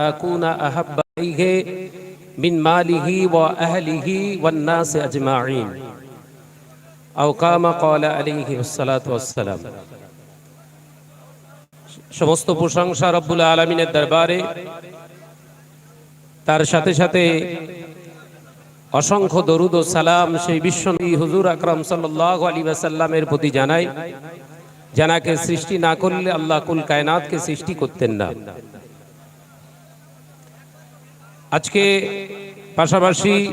أكون أحب إليه من ماله وأهله والناس أجمعين أو كما قال عليه الصلاة والسلام সমস্ত প্রশংসা রব্বুল আলমিনের দরবারে তার সাথে সাথে অসংখ্য দরুদ ও সালাম সেই বিশ্বনবী হুজুর আকরাম সাল্লাহ আলী ওয়াসাল্লামের প্রতি জানাই জানাকে সৃষ্টি না করলে আল্লাহ কুল কায়নাতকে সৃষ্টি করতেন না আজকে পাশাপাশি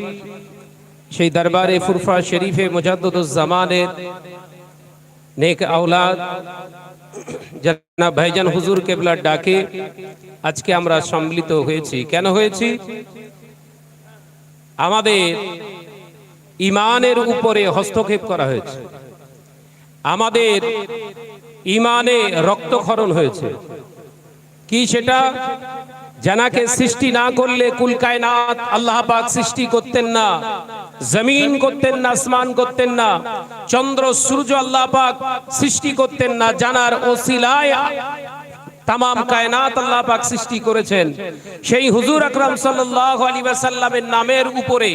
সেই দরবারে ফুরফা শরীফে মুজাদ্দুজ্জামানের নেক আওলাদ জানা ভাইজান হুজুর কেবলার ডাকে আজকে আমরা সম্মিলিত হয়েছি। কেন হয়েছি? আমাদের ইমানের উপরে হস্তক্ষেপ করা হয়েছে। আমাদের ইমানে রক্তক্ষরণ হয়েছে। কি সেটা? জানাকে সৃষ্টি না করলে কুল কায়নাত, আল্লাহ পাক সৃষ্টি করতেন না, জমিন করতেন না, আসমান করতেন না, চন্দ্র, সূর্য আল্লাহ পাক সৃষ্টি করতেন না, জানার ওসিলায় তাম কায়নাত আল্লাহ পাক সৃষ্টি করেছেন। সেই হুজুর আকরাম সাল্লাল্লাহু আলাইহি ওয়াসাল্লামের নামের উপরে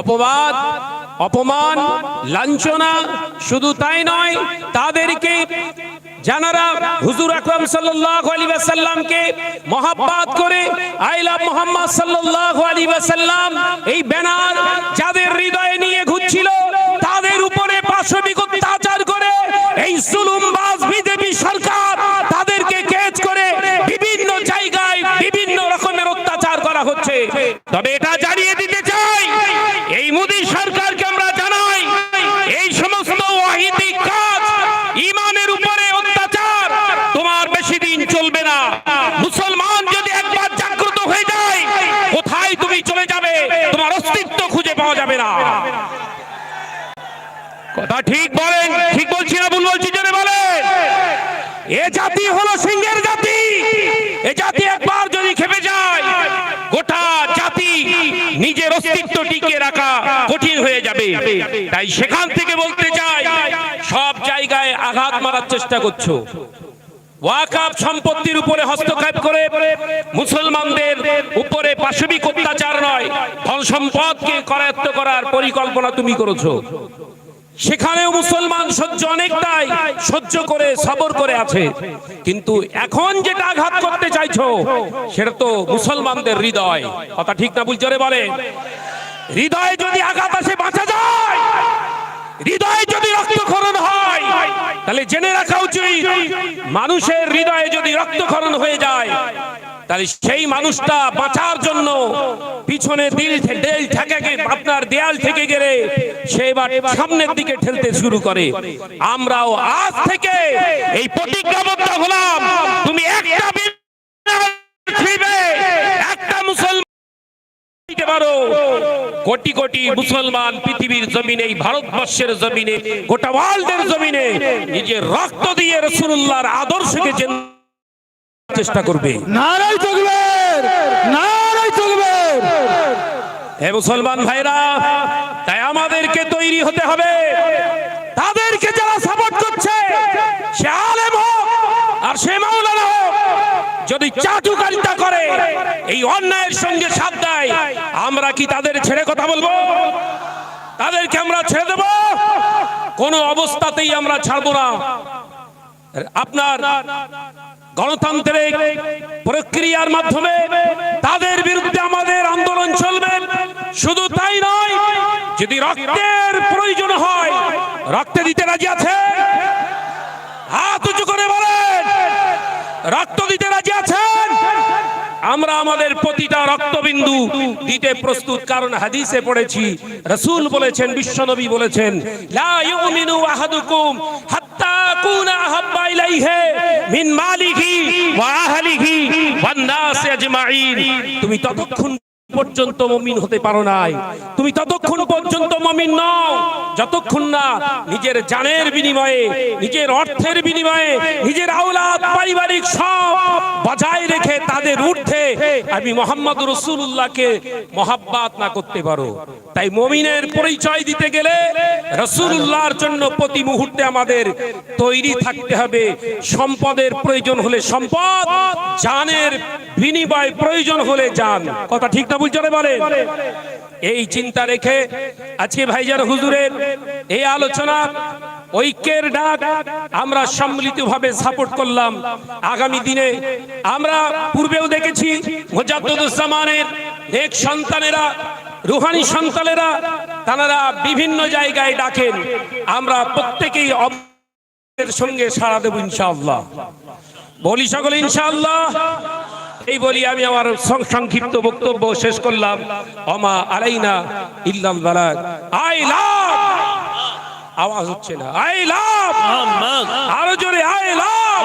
অপবাদ, অপমান, লাঞ্ছনা শুধু তাই নয়, তাদেরকে জানারা হুজুর আকরাম সাল্লাল্লাহু আলাইহি ওয়াসাল্লামকে মহাব্বত করে, আই লাভ মুহাম্মদ সাল্লাল্লাহু আলাইহি ওয়াসাল্লাম। এই ব্যানার যাদের হৃদয়ে নিয়ে ঘুরছিল, তাদের উপরে পাশবিক অত্যাচার করে এই জুলুমবাজ বিজেপি সরকার তাদেরকে কেজ করে বিভিন্ন জায়গায় বিভিন্ন রকমের অত্যাচার করা হচ্ছে। তবে এটা জানিয়ে দিতে চাই এই মোদী সরকারকে আমরা জানাই এই সমস্ত ওয়াহিদি কাজ ইমানের উপরে অত্যাচার তোমার বেশি দিন চলবে না মুসলমান যদি একবার জাগ্রত হয়ে যায় কোথায় তুমি চলে যাবে তোমার অস্তিত্ব খুঁজে পাওয়া যাবে না কথা ঠিক বলেন, ঠিক বলছি না, ভুল বলছি, জোরে বলেন। এ জাতি হলো সিংহের জাতি। এ জাতি একবার যদি খেপে যায়, গোটা জাতি নিজের অস্তিত্ব টিকে রাখা কঠিন হয়ে যাবে। তাই সেখান থেকে বলতে চাই, সব জায়গায় আঘাত মারার চেষ্টা করছ। ওয়াকাব সম্পত্তির উপরে হস্তক্ষেপ করে মুসলমানদের উপরে পাশবিক অত্যাচার নয় ধন সম্পদকে করায়ত্ত করার পরিকল্পনা তুমি করেছ। সেখানেও মুসলমান সহ্য অনেকটাই সহ্য করে, সবর করে আছে। কিন্তু এখন যেটা আঘাত করতে চাইছো, সেটা তো মুসলমানদের হৃদয়। কথা ঠিক না বুঝতে বলে হৃদয়ে যদি আঘাত আসে, বাঁচা যায়। হৃদয়ে যদি রক্তক্ষরণ হয়, তাহলে জেনে রাখা উচিত, মানুষের হৃদয়ে যদি রক্তক্ষরণ হয়ে যায়, তাহলে সেই মানুষটা বাঁচার জন্য পিছনে দিল দেল থেকে আপনার দেয়াল থেকে গেলে সে এবার সামনের দিকে ঠেলতে শুরু করে। আমরাও আজ থেকে এই প্রতিজ্ঞাবদ্ধ হলাম। তুমি একটা ছিড়বে, একটা মুসলমান পারো। কোটি কোটি মুসলমান পৃথিবীর জমিনে এই ভারতবর্ষের জমিনে গোটা ওয়ার্ল্ডের জমিনে নিজের রক্ত দিয়ে রসুল্লাহর আদর্শকে চেষ্টা করবে। তকবীর নারাই তকবীর হে মুসলমান ভাইরা, তাই আমাদেরকে তৈরি হতে হবে। তাদেরকে যারা সাপোর্ট করছে, সে আলেম হোক আর সে মাওলানা হোক, যদি চাটুকারিতা করে, এই অন্যায়ের সঙ্গে সাথ দেয়, আমরা কি তাদের ছেড়ে কথা বলব? তাদেরকে আমরা ছেড়ে দেব? কোন অবস্থাতেই আমরা ছাড়বো না। আপনার গণতান্ত্রিক প্রক্রিয়ার মাধ্যমে তাদের বিরুদ্ধে আমাদের আন্দোলন চলবে। শুধু তাই নয়, যদি রক্তের প্রয়োজন হয়, রক্তে দিতে রাজি আছে? হাত উঁচু করে বলেন, রক্ত দিতে রাজি আছেন? আমরা আমাদের প্রতিটা রক্তবিন্দু দিতে প্রস্তুত, কারণ হাদিসে পড়েছি, রসুল বলেছেন, বিশ্বনবী বলেছেন, লা ইউমিনু আহাদুকুম হাত্তা কুনা আহাব্বা ইলাইহি মিন মালিহি ওয়া আহলিহি ওয়ান নাস আজমাইন তুমি ততক্ষণ পর্যন্ত মমিন হতে পারো নাই। তুমি ততক্ষণ পর্যন্ত মমিন নও। যতক্ষণ না নিজের জানের বিনিময়ে, নিজের অর্থের বিনিময়ে, নিজের আওলাদ, পারিবারিক সব বজায় রেখে তাদের ঊর্ধ্বে আমি মোহাম্মদ রসুল্লাহকে মহাব্বাত না করতে পারো। তাই মমিনের পরিচয় দিতে গেলে রসুল্লাহর জন্য প্রতি মুহূর্তে আমাদের তৈরি থাকতে হবে। সম্পদের প্রয়োজন হলে সম্পদ, জানের বিনিময় প্রয়োজন হলে জান। কথা ঠিক না বুঝতে বলেন। এই চিন্তা রেখে আজকে ভাইজান হুজুরের এই আলোচনা, ঐক্যের ডাক আমরা সম্মিলিতভাবে সাপোর্ট করলাম আগামী দিনে। আমরা পূর্বেও দেখেছি মোজাদ্দুজ্জামানের এক সন্তানেরা, রুহানি সন্তানেরা, তারা বিভিন্ন জায়গায় ডাকেন। আমরা প্রত্যেকেই সঙ্গে সাড়া দেব ইনশাআল্লাহ। বলি সকলে ইনশাআল্লাহ। এই বলি আমি আমার সংক্ষিপ্ত বক্তব্য শেষ করলাম। অমা আলাইনা ইল্লাল বালাগ। I love! আওয়াজ হচ্ছে না। I love! আরও জোরে I love!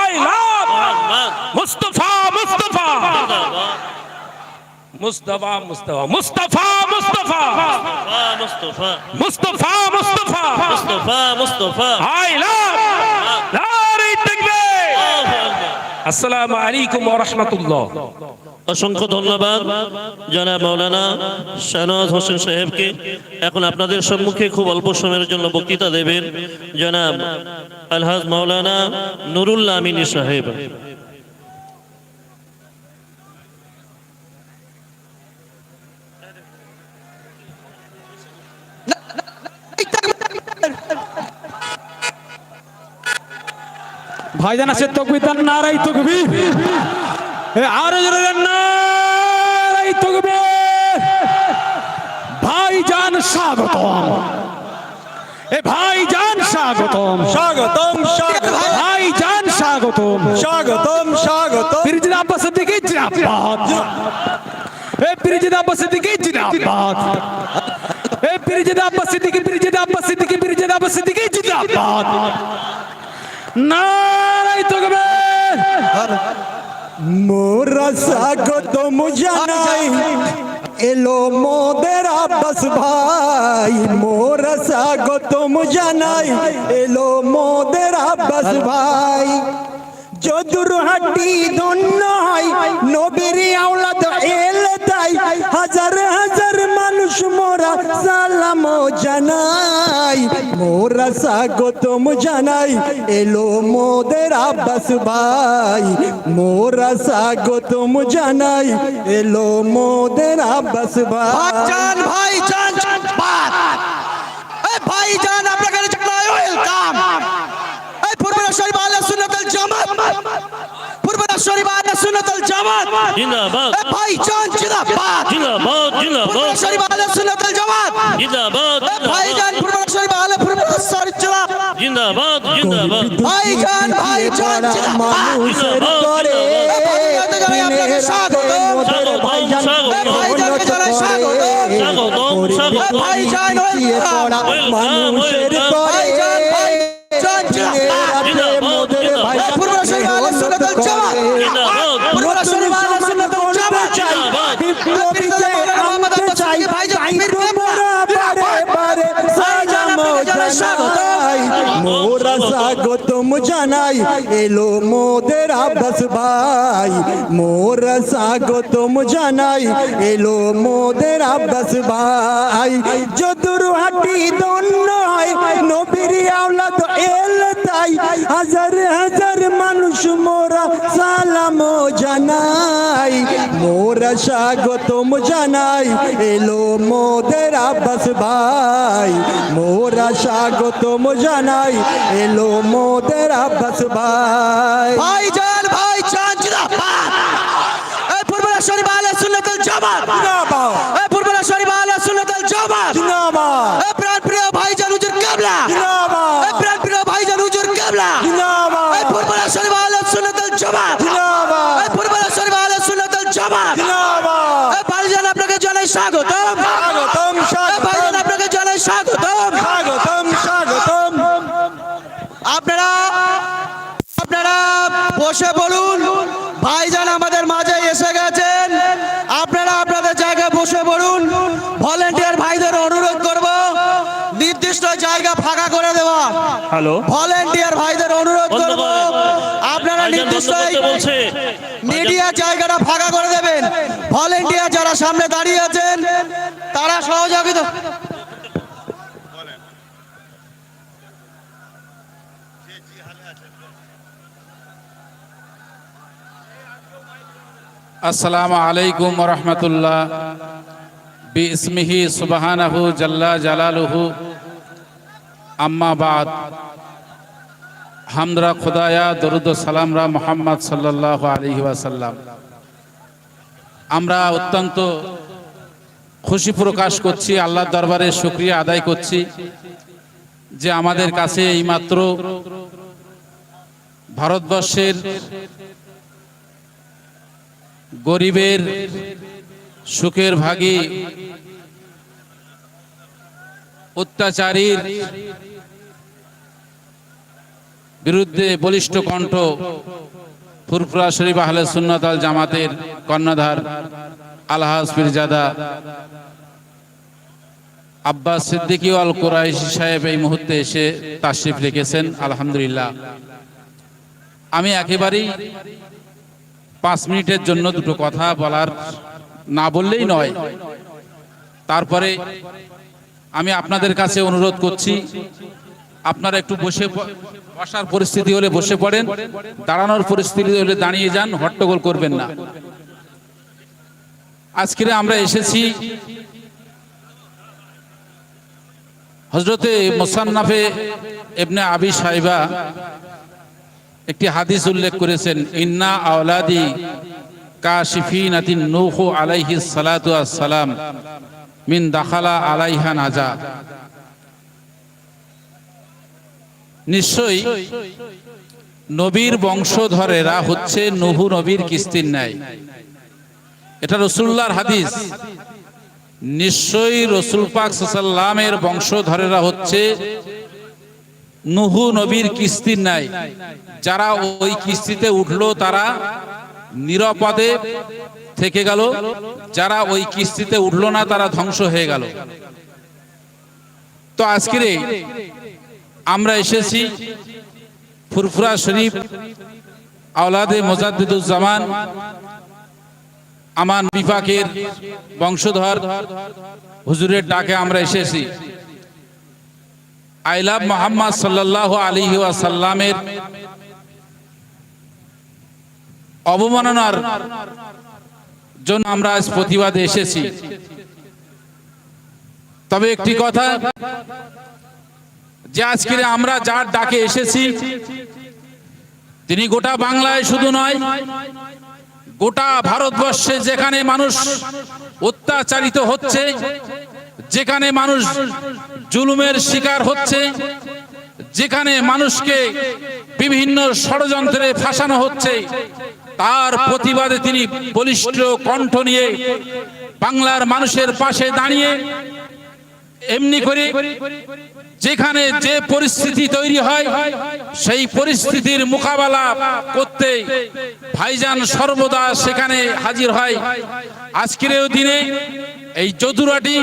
I love! Mustafa Mustafa Mustafa! Mustafa Mustafa Mustafa Mustafa! Mustafa Mustafa! Mustafa Mustafa! I love! আসসালামু আলাইকুম ওয়া রাহমাতুল্লাহ। অসংখ্য ধন্যবাদ জনাব মাওলানা শাহনওয়াজ হোসেন সাহেবকে। এখন আপনাদের সম্মুখে খুব অল্প সময়ের জন্য বক্তৃতা দেবেন জনাব আলহাজ মাওলানা নুরুল্লাহ আমিনী সাহেব। ভাইজান আছে তকবি তার নারাই তকবি এ আরও জোরে নারাই তকবি ভাইজান স্বাগতম। এ ভাইজান স্বাগতম। স্বাগতম স্বাগতম। ভাইজান স্বাগতম। স্বাগতম স্বাগতম। পিরিজিদ আব্বাস সিদ্দিকী জিন্দাবাদ। এ পিরিজিদ আব্বাস সিদ্দিকী জিন্দাবাদ। এ পিরিজিদ আব্বাস সিদ্দিকী পিরিজিদ আব্বাস সিদ্দিকী পিরিজিদ আব্বাস সিদ্দিকী জিন্দাবাদ। নারাই তকবীর মোরা স্বাগতম জানাই এলো মোদের আব্বাস ভাই, মোরা স্বাগতম জানাই এলো মোদের আব্বাস ভাই। যদুর হাটি ধন্য হয়, নবীর আওলাদ মোরা স্বাগতম জানাই এলো মোদের আব্বাস ভাই। মোরা স্বাগতম জানাই এলো মোদের আব্বাস ভাই। ভাইজান জিন্দাবাদ এই ভাইজান আপনাকে জানাই ওয়েলকাম। এই পূর্বরা শরীফ আলে সুন্নাতুল জামাত। পূর্বরা শরীফ আলে সুন্নাতুল জামাত। জিন্দাবাদ। এই ভাইজান জিন্দাবাদ। জিন্দাবাদ জিন্দাবাদ। পূর্বরা শরীফ আলে সুন্নাতুল জামাত। জিন্দাবাদ এই ভাইজান পূর্বরা শরীফ আলে জিন্দাবাদ জিন্দাবাদ। ভাইজান ভাইজান মানুষের করে স্বাগত। ভাইজান ভাইজানকে জানাই স্বাগত স্বাগত ভাইজান মানুষের করে স্বাগতম জানাই এলো মোদের আব্বাস ভাই। মোরা স্বাগতম জানাই এলো মোদের আব্বাস ভাই। যদুর নবীর আওলাদ এল তাই হাজার হাজার মানুষ মোরা সালাম জানাই মোরা স্বাগতম জানাই এলো মোদের আব্বাস ভাই মোরা স্বাগতম জানাই এলো মোদের আব্বাস ভাই। ভাইজান ভাইজান জিন্দাবাদ। এই পূর্বরা শরীফ আলে সুন্নাতুল জামাত। জিন্দাবাদ। এই পূর্বরা শরীফ আলে সুন্নাতুল জামাত। জিন্দাবাদ। কাবলা? জিন্দাবাদ। প্রাণ প্রিয় ভাইজান হুজুর কাবলা? জিন্দাবাদ। পূর্বরা শরীফ আলে সুন্নাতুল জামাত জিন্দাবাদ। পূর্বরা শরীফ আলে সুন্নাতুল জামাত জিন্দাবাদ। ভাইজান আপনাকে জানাই স্বাগতম। স্বাগতম ভাইজান আপনাকে জানাই স্বাগতম। স্বাগতম স্বাগতম। আপনারা আপনারা বসে বলুন ভাইজান আমাদের মাঝে এসে গেছেন আপনারা হ্যালো। ভলেন্টিয়ার ভাইদের অনুরোধ করব। আপনারা নির্দিষ্ট মিডিয়া জায়গাটা ফাঁকা করে দেবেন। ভলেন্টিয়ার যারা সামনে দাঁড়িয়ে আছেন তারা সহযোগিতা আসসালামু আলাইকুম রহমতুল্লাহ। বিসমিহি সুবাহানাহু জাল্লা জালালুহু। আম্মা বাদ। হামদরা খুদায়া, দরুদ সালামরা মোহাম্মদ আলাইহি ওয়াসাল্লাম। আমরা অত্যন্ত খুশি প্রকাশ করছি, আল্লাহর দরবারে শুক্রিয়া আদায় করছি যে আমাদের কাছে এইমাত্র ভারতবর্ষের গরিবের সুখের ভাগী অত্যাচারীর বিরুদ্ধে বলিষ্ঠ কণ্ঠ ফুরফুরা শরীফ আহলে সুন্নত আল জামাতের কর্ণধার আলহাজ পীরজাদা আব্বাস সিদ্দিকী আল কোরাইশি সাহেব এই মুহূর্তে এসে তাশরিফ রেখেছেন আলহামদুলিল্লাহ। আমি একেবারেই পাঁচ মিনিটের জন্য দুটো কথা বলার না বললেই নয়, তারপরে আমি আপনাদের কাছে অনুরোধ করছি, আপনারা একটু বসে বসার পরিস্থিতি হলে বসে পড়েন, দাঁড়ানোর পরিস্থিতি হলে দাঁড়িয়ে যান, হট্টগোল করবেন না। আজকে আমরা এসেছি হজরতে মোসান্নাফে এবনে আবি সাহেবা একটি হাদিস উল্লেখ করেছেন, ইন্না আওলাদি কাশিফিন আতিন নূহু আলাইহি সালাতু সালাম। মিন দাখালা আলাইহা নাজা। নিশ্চয়ই নবীর বংশধরেরা হচ্ছে নহু নবীর কিস্তির ন্যায়। এটা রসুল্লাহর হাদিস। নিশ্চয়ই রসুল পাক সাল্লামের বংশধরেরা হচ্ছে নুহু নবীর কিস্তির নাই যারা ওই কিস্তিতে উঠল তারা নিরাপদে থেকে গেল, যারা ওই কিস্তিতে উঠল না, তারা ধ্বংস হয়ে গেল। তো আজকের আমরা এসেছি ফুরফুরা শরীফ আওলাদে মোজাদ্দিদুজ্জামান, আমান বিপাকের বংশধর, হুজুরের ডাকে আমরা এসেছি। আই লাভ মোহাম্মদ সাল্লাহ আলী সাল্লামের অবমাননার জন্য আমরা আজ প্রতিবাদে এসেছি। তবে একটি কথা, যে আজকে আমরা যার ডাকে এসেছি, তিনি গোটা বাংলায় শুধু নয়, গোটা ভারতবর্ষে যেখানে মানুষ অত্যাচারিত হচ্ছে, যেখানে মানুষ জুলুমের শিকার হচ্ছে, যেখানে মানুষকে বিভিন্ন ষড়যন্ত্রে ফাঁসানো হচ্ছে তার প্রতিবাদে তিনি বলিষ্ঠ কণ্ঠ নিয়ে বাংলার মানুষের পাশে দাঁড়িয়ে এমনি করে যেখানে যে পরিস্থিতি তৈরি হয়, সেই পরিস্থিতির মোকাবেলা করতে ভাইজান সর্বদা সেখানে হাজির হয়। আজকের দিনে এই চতুরাটি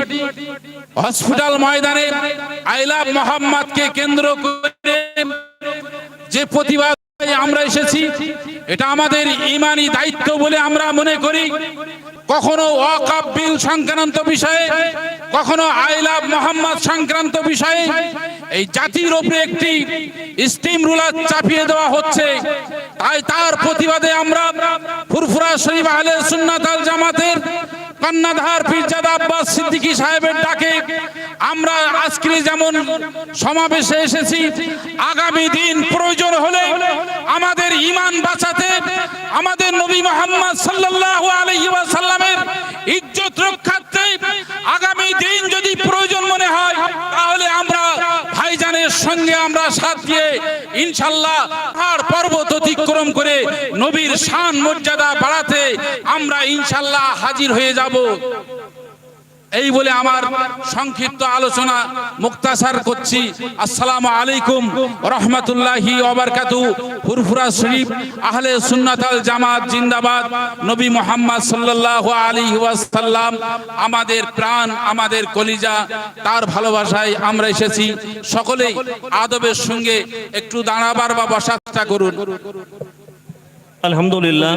হসপিটাল ময়দানে আইলাভ মোহাম্মদকে কেন্দ্র করে যে প্রতিবাদ আমরা এসেছি। এটা আমাদের ইমানি দায়িত্ব বলে আমরা মনে করি। কখনো ওয়াকাব বিল সংক্রান্ত বিষয়ে, কখনো আই লাভ মোহাম্মদ সংক্রান্ত বিষয়ে এই জাতির উপরে একটি স্টিম রুলার চাপিয়ে দেওয়া হচ্ছে। তাই তার প্রতিবাদে আমরা ফুরফুরা শরীফ আহলে সুন্নাত আল জামাতের কন্যাধার পীরজাদা আব্বাস সিদ্দিকী সাহেবের ডাকে আমরা আজকে যেমন সমাবেশে এসেছি, আগামী দিন প্রয়োজন হলে আমাদের ইমান বাঁচাতে আমাদের নবী মোহাম্মদ সাল্লাল্লাহু আলাইহি ওয়াসাল্লামের ইজ্জত রক্ষার্থে আগামী দিন যদি প্রয়োজন মনে হয়, তাহলে আমরা ভাইজানের সঙ্গে আমরা সাথ দিয়ে ইনশাল্লাহ আর পর্বত অতিক্রম করে নবীর শান মর্যাদা বাড়াতে আমরা ইনশাল্লাহ হাজির হয়ে যাব। এই বলে আমার সংক্ষিপ্ত আলোচনা মুক্তাসার করছি। আসসালামু আলাইকুম রহমতুল্লাহি ওবারকাতু ফুরফুরা শরীফ, আহলে সুন্নাত আল জামাত, জিন্দাবাদ। নবী মোহাম্মদ সাল্লাল্লাহু আলাইহি ওয়াসাল্লাম আমাদের প্রাণ, আমাদের কলিজা, তার ভালোবাসায় আমরা এসেছি। সকলেই আদবের সঙ্গে একটু দাঁড়াবার বা বসার চেষ্টা করুন। আলহামদুলিল্লাহ।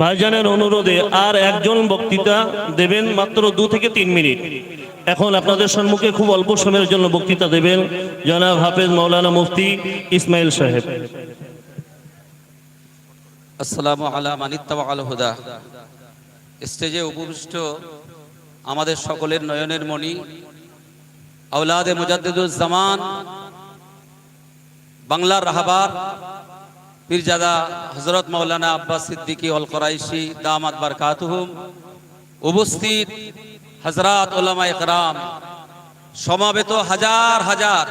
ভাইজানের অনুরোধে আর একজন বক্তৃতা দেবেন মাত্র দু থেকে তিন মিনিট। এখন আপনাদের সম্মুখে খুব অল্প সময়ের জন্য বক্তৃতা দেবেন জনাব হাফেজ মৌলানা মুফতি ইসমাইল সাহেব। আসসালামু আলা মানিত্তাওয়া আল হুদা। স্টেজে উপবিষ্ট আমাদের সকলের নয়নের মণি আউলাদে মুজাদ্দিদুজ্জামান বাংলার রাহাবার পীরজাদা হজরত মৌলানা আব্বাস সিদ্দিকী অল করাইশি দামাত বারকাতুহুম উপস্থিত হজরত ওলামা একরাম সমাবেত হাজার হাজার।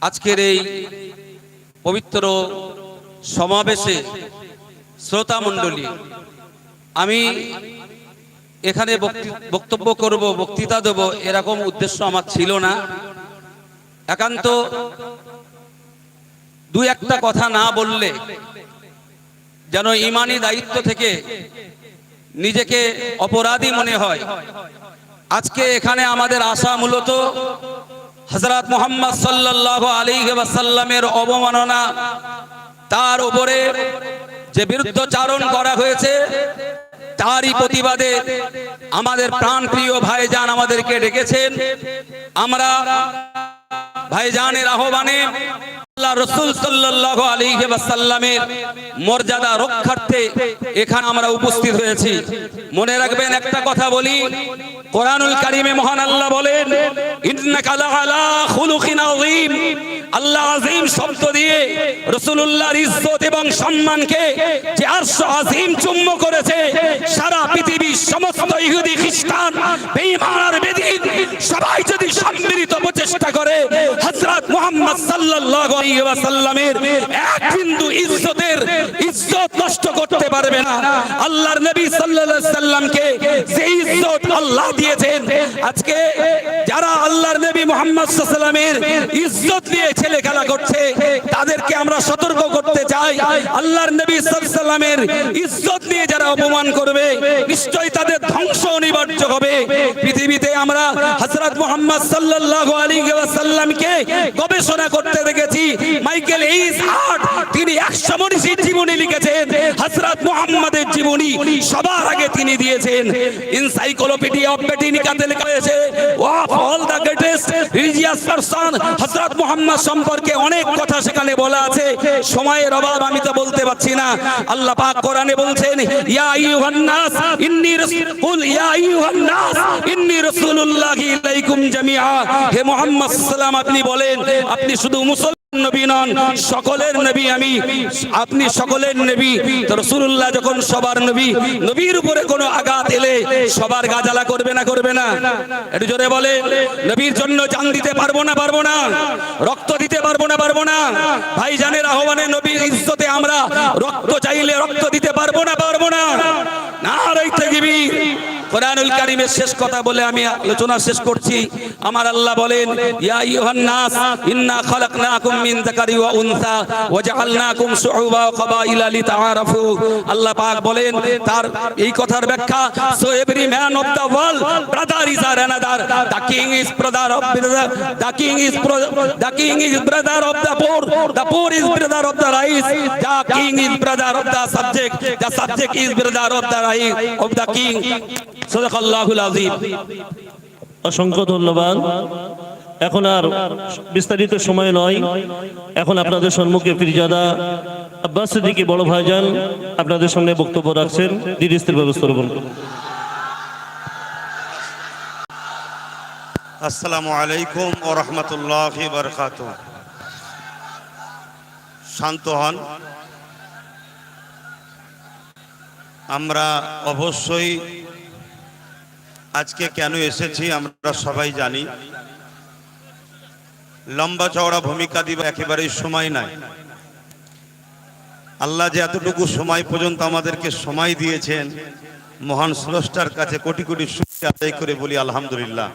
আজকের এই পবিত্র সমাবেশে শ্রোতা মণ্ডলী, আমি এখানে বক্তি- বক্তব্য করব, বক্তৃতা দেব, এরকম উদ্দেশ্য আমার ছিল না। একান্ত দু একটা কথা না বললে যেন ইমানি দায়িত্ব থেকে নিজেকে অপরাধী মনে হয়। আজকে এখানে আমাদের আশা মূলত হজরত মোহাম্মদ সাল্লাহ আলী ওয়াসাল্লামের অবমাননা তার উপরে যে বিরুদ্ধচারণ করা হয়েছে, তারই প্রতিবাদে আমাদের প্রাণপ্রিয় ভাইজান আমাদেরকে ডেকেছেন। আমরা ভাইজানের আহ্বানে আল্লাহ রসুল ওয়াসাল্লামের মর্যাদা রক্ষার্থে এখানে আমরা উপস্থিত হয়েছি। মনে রাখবেন, একটা কথা বলি, কোরআনুল কারিমে মহান আল্লাহ বলেন আল্লাহ এবং সম্মানকে চুম্ম করেছে, সারা পৃথিবীর সমস্ত ইহুদি খ্রিস্টান সবাই যদি প্রচেষ্টা করে হযরত মুহাম্মদ সাল্লাল্লাহু এক বিন্দু ইজ্জতের ইজ্জত নষ্ট করতে পারবে না। আল্লাহর নবী সাল্লাল্লাহু সাল্লামকে যে ইজ্জত আল্লাহ দিয়েছেন, আজকে যারা আল্লাহর নবী মুহাম্মদ সাল্লামের ইজ্জত নিয়ে ছেলে খেলা করছে, তাদেরকে আমরা সতর্ক করতে চাই। আল্লাহর নবী সাল্লামের ইজ্জত নিয়ে যারা অপমান করবে, নিশ্চয়ই তাদের ধ্বংস অনিবার্য হবে। পৃথিবীতে আমরা হযরত মুহাম্মদ সাল্লাল্লাহু আলাইহি গবেষণা করতে দেখেছি। মাইকেল এইস হার্ট তিনি 100 মনীষীর জীবনী লিখেছেন জীবনী সবার আগে তিনি দিয়েছেন। এনসাইক্লোপিডিয়া অফ লেখা হয়েছে of all the greatest religious person সম্পর্কে অনেক কথা সেখানে বলা আছে। সময়ের অভাব, আমি তো বলতে পারছি না। আল্লাহ পাক কোরআনে বলছেন, ইয়া রাসূল, ইয়া রাসূলুল্লাহি ইলাইকুম জামিআ। হে সাল্লাম আপনি বলেন আপনি শুধু মুসলমান সকলের নবী আমি। আপনি সকলের নবী। তো রাসূলুল্লাহ যখন সবার নবী, নবীর উপরে কোনো আঘাত এলে সবার গাজালা করবে না করবে না। একটু জোরে বলে, নবীর জন্য জান দিতে পারব না পারব না। রক্ত দিতে পারব না পারব না। ভাইজানের আহ্বানে নবীর ইজ্জতে আমরা রক্ত চাইলে রক্ত দিতে পারব না পারব না। না রইতে দিবি কোরআনুল কারীমের শেষ কথা বলে আমি আলোচনা শেষ করছি। আমার আল্লাহ বলেন, ইয়া আইয়ুহান নাস, ইন্না খালাকনাকুম মিন যাকারি ওয়া উনসা ওয়া জাআলনাকুম শুউবা ওয়া কাবাইলা লিতাআরাফু। আল্লাহ পাক বলেন, তার এই কথার ব্যাখ্যা so every man of the world, brother is R another the king is brother of brother the king is the king is brother of the poor the poor is brother of the rice. The king is brother of the subject the subject is brother of the rice, of the king. সদাকাল্লাহুল আযীম। অসংখ্য ধন্যবাদ। এখন আর বিস্তারিত সময় নয়। এখন আপনাদের সম্মুখে ফিরজাদা আব্বাস সিদ্দিকী বড় ভাইজান আপনাদের সামনে বক্তব্য রাখছেন। দিদিস্তের ব্যবস্থা করুন। আসসালামু আলাইকুম ও রহমতুল্লাহ বরকাত শান্ত হন। আমরা অবশ্যই আজকে কেন এসেছি আমরা সবাই জানি। লম্বা চওড়া ভূমিকা দিব একেবারেই সময় নাই। আল্লাহ যে এতটুকু সময় পর্যন্ত আমাদেরকে সময় দিয়েছেন, মহান স্রষ্টার কাছে কোটি কোটি সুখ আদায় করে বলি আলহামদুলিল্লাহ।